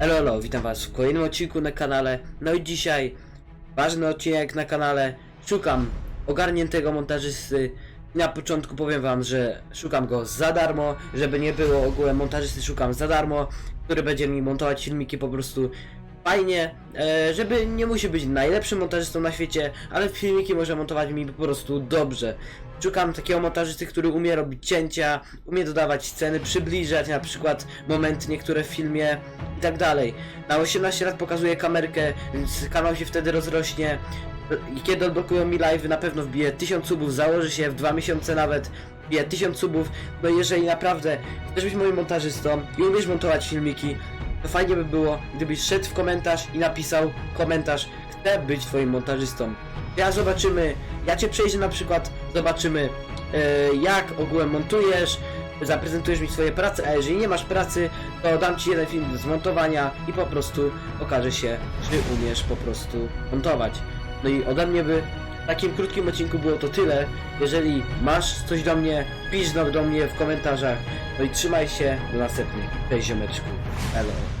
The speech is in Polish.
Elo, elo, witam was w kolejnym odcinku na kanale. No i dzisiaj ważny odcinek na kanale. Szukam ogarniętego montażysty. Na początku powiem wam, że szukam go za darmo, żeby nie było ogółem montażysty szukam za darmo, który będzie mi montować filmiki po prostu fajnie, e, żeby nie musi być najlepszym montażystą na świecie, ale filmiki może montować mi po prostu dobrze. Szukam takiego montażysty, który umie robić cięcia, umie dodawać sceny, przybliżać na przykład momenty niektóre w filmie i tak dalej. Na 18 lat pokazuję kamerkę, więc kanał się wtedy rozrośnie. I kiedy odblokują mi live, na pewno wbiję 1000 subów, założy się w 2 miesiące nawet. Wbiję 1000 subów, no jeżeli naprawdę chcesz być moim montażystą i umiesz montować filmiki, to fajnie by było, gdybyś szedł w komentarz i napisał komentarz, chcę być twoim montażystą. Ja zobaczymy, ja cię przejrzę na przykład, zobaczymy e, jak ogółem montujesz, zaprezentujesz mi swoje prace, a jeżeli nie masz pracy, to dam ci jeden film do zmontowania i po prostu okaże się, czy umiesz po prostu montować. No i ode mnie by w takim krótkim odcinku było to tyle. Jeżeli masz coś do mnie, pisz do mnie w komentarzach. No i trzymaj się, do następnych. Cześć ziomeczku. Hello.